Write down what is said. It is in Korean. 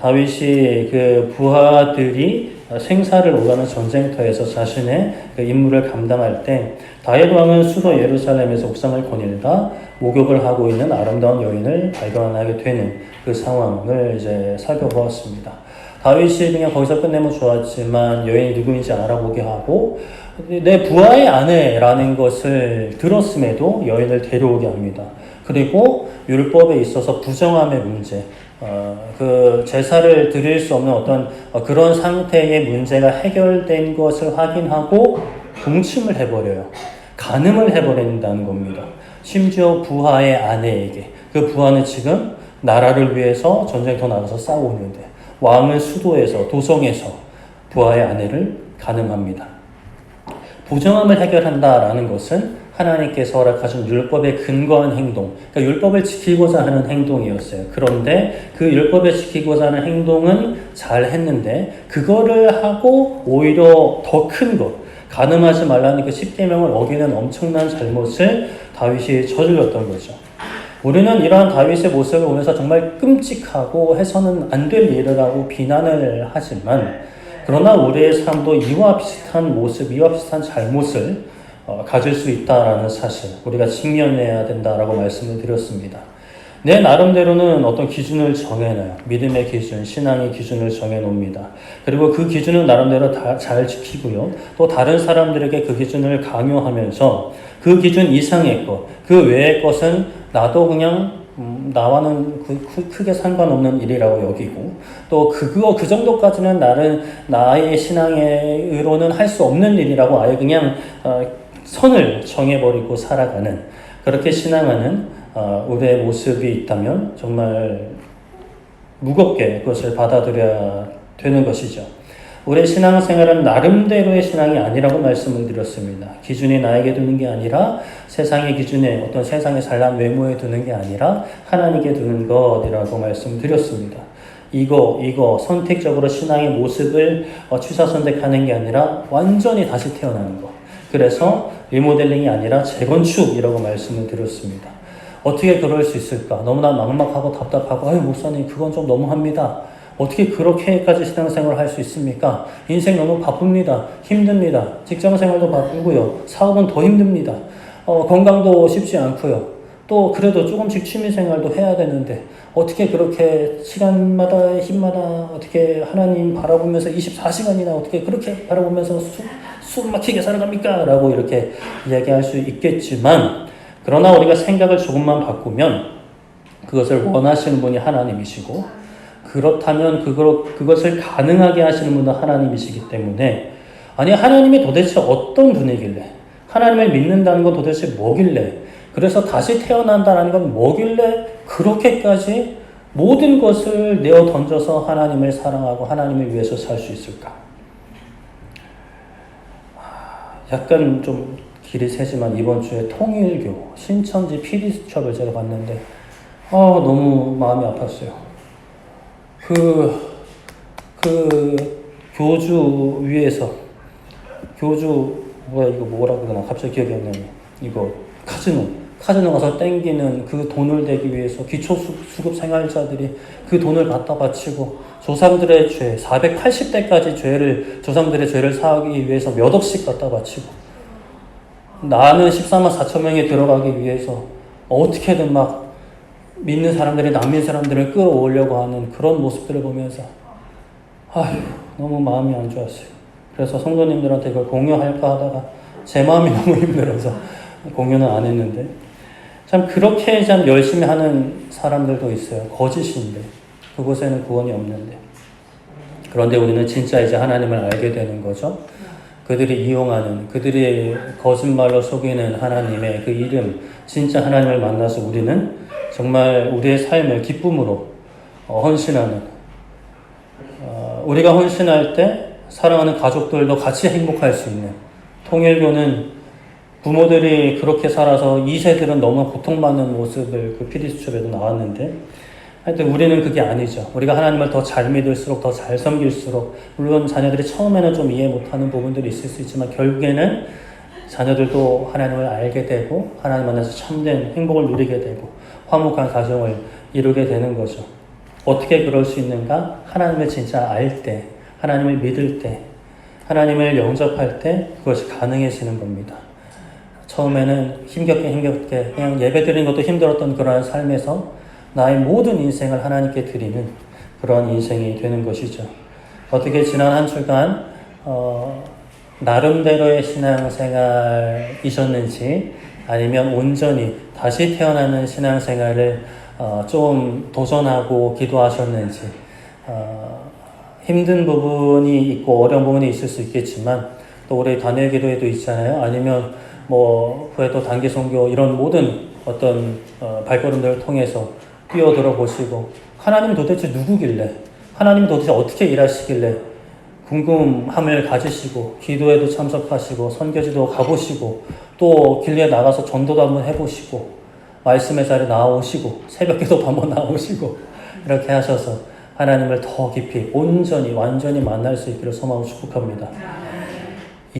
다윗이 그 부하들이 생사를 오가는 전쟁터에서 자신의 그 임무를 감당할 때 다윗 왕은 수도 예루살렘에서 옥상을 거닐다 목욕을 하고 있는 아름다운 여인을 발견하게 되는 그 상황을 이제 살펴보았습니다. 다윗이 그냥 거기서 끝내면 좋았지만 여인이 누구인지 알아보게 하고 내 부하의 아내라는 것을 들었음에도 여인을 데려오게 합니다. 그리고 율법에 있어서 부정함의 문제, 어, 그 제사를 드릴 수 없는 어떤 어, 그런 상태의 문제가 해결된 것을 확인하고 동침을 해버려요. 간음을 해버린다는 겁니다. 심지어 부하의 아내에게 그 부하는 지금 나라를 위해서 전쟁터 나가서 싸우는데 왕은 수도에서 도성에서 부하의 아내를 간음합니다. 부정함을 해결한다라는 것은 하나님께서 허락하신 율법에 근거한 행동, 그러니까 율법을 지키고자 하는 행동이었어요. 그런데 그 율법을 지키고자 하는 행동은 잘 했는데 그거를 하고 오히려 더 큰 것, 가늠하지 말라는 그 10계명을 어기는 엄청난 잘못을 다윗이 저질렀던 거죠. 우리는 이러한 다윗의 모습을 보면서 정말 끔찍하고 해서는 안 될 일이라고 비난을 하지만 그러나 우리의 삶도 이와 비슷한 모습, 이와 비슷한 잘못을 어, 가질 수 있다라는 사실 우리가 직면해야 된다라고 말씀을 드렸습니다. 내 나름대로는 어떤 기준을 정해놔요. 믿음의 기준, 신앙의 기준을 정해놓습니다. 그리고 그 기준은 나름대로 다 잘 지키고요. 또 다른 사람들에게 그 기준을 강요하면서 그 기준 이상의 것, 그 외의 것은 나도 그냥 음, 나와는 그, 크, 크게 상관없는 일이라고 여기고 또 그거 그 정도까지는 나는 나의 신앙으로는 할 수 없는 일이라고 아예 그냥 어, 선을 정해버리고 살아가는 그렇게 신앙하는 어, 우리의 모습이 있다면 정말 무겁게 그것을 받아들여야 되는 것이죠. 우리의 신앙생활은 나름대로의 신앙이 아니라고 말씀을 드렸습니다. 기준이 나에게 두는 게 아니라 세상의 기준에 어떤 세상의 잘난 외모에 두는 게 아니라 하나님께 두는 것이라고 말씀드렸습니다. 이거 이거 선택적으로 신앙의 모습을 어, 취사 선택하는 게 아니라 완전히 다시 태어나는 것. 그래서 리모델링이 아니라 재건축이라고 말씀을 드렸습니다. 어떻게 그럴 수 있을까? 너무나 막막하고 답답하고, 아유, 목사님, 그건 좀 너무합니다. 어떻게 그렇게까지 신앙생활을 할 수 있습니까? 인생 너무 바쁩니다. 힘듭니다. 직장 생활도 바쁘고요. 사업은 더 힘듭니다. 어, 건강도 쉽지 않고요. 또 그래도 조금씩 취미 생활도 해야 되는데 어떻게 그렇게 시간마다 힘마다 어떻게 하나님 바라보면서 24시간이나 어떻게 그렇게 바라보면서 수, 숨 막히게 살아갑니까? 라고 이렇게 이야기할 수 있겠지만 그러나 우리가 생각을 조금만 바꾸면 그것을 원하시는 분이 하나님이시고 그렇다면 그거, 그것을 가능하게 하시는 분은 하나님이시기 때문에 아니 하나님이 도대체 어떤 분이길래 하나님을 믿는다는 건 도대체 뭐길래 그래서 다시 태어난다는 건 뭐길래 그렇게까지 모든 것을 내어 던져서 하나님을 사랑하고 하나님을 위해서 살 수 있을까? 약간 좀 길이 세지만 이번 주에 통일교 신천지 PD 수첩을 제가 봤는데 아 너무 마음이 아팠어요. 그, 그 교주 위에서 교주 뭐야 이거 뭐라 그러나 갑자기 기억이 안 나네. 이거 카지노 카지노 가서 땡기는 그 돈을 대기 위해서 기초수급 생활자들이 그 돈을 갖다 바치고 조상들의 죄, 480대까지 죄를, 조상들의 죄를 사하기 위해서 몇 억씩 갖다 바치고 나는 14만 4천 명이 들어가기 위해서 어떻게든 막 믿는 사람들이 남민 사람들을 끌어오려고 하는 그런 모습들을 보면서 아휴 너무 마음이 안 좋았어요. 그래서 성도님들한테 그걸 공유할까 하다가 제 마음이 너무 힘들어서 공유는 안 했는데 참 그렇게 참 열심히 하는 사람들도 있어요. 거짓인데 그곳에는 구원이 없는데 그런데 우리는 진짜 이제 하나님을 알게 되는 거죠. 그들이 이용하는 그들이 거짓말로 속이는 하나님의 그 이름 진짜 하나님을 만나서 우리는 정말 우리의 삶을 기쁨으로 어, 헌신하는 어, 우리가 헌신할 때 사랑하는 가족들도 같이 행복할 수 있는 통일교는 부모들이 그렇게 살아서 2세들은 너무 고통받는 모습을 그 피디수첩에도 나왔는데 하여튼 우리는 그게 아니죠. 우리가 하나님을 더 잘 믿을수록 더 잘 섬길수록 물론 자녀들이 처음에는 좀 이해 못하는 부분들이 있을 수 있지만 결국에는 자녀들도 하나님을 알게 되고 하나님 만나서 참된 행복을 누리게 되고 화목한 가정을 이루게 되는 거죠. 어떻게 그럴 수 있는가? 하나님을 진짜 알 때, 하나님을 믿을 때, 하나님을 영접할 때 그것이 가능해지는 겁니다. 처음에는 힘겹게 힘겹게 그냥 예배 드리는 것도 힘들었던 그러한 삶에서 나의 모든 인생을 하나님께 드리는 그런 인생이 되는 것이죠. 어떻게 지난 한 주간 어, 나름대로의 신앙생활이셨는지 아니면 온전히 다시 태어나는 신앙생활을 어, 좀 도전하고 기도하셨는지 어, 힘든 부분이 있고 어려운 부분이 있을 수 있겠지만 또 우리 단일 기도에도 있잖아요. 아니면 뭐 후에도 단기 선교 이런 모든 어떤 어, 발걸음들을 통해서 뛰어들어 보시고 하나님 도대체 누구길래 하나님 도대체 어떻게 일하시길래 궁금함을 가지시고 기도에도 참석하시고 선교지도 가보시고 또 길리에 나가서 전도도 한번 해보시고 말씀의 자리에 나오시고 새벽기도도 한번 나오시고 이렇게 하셔서 하나님을 더 깊이 온전히 완전히 만날 수 있기를 소망하고 축복합니다.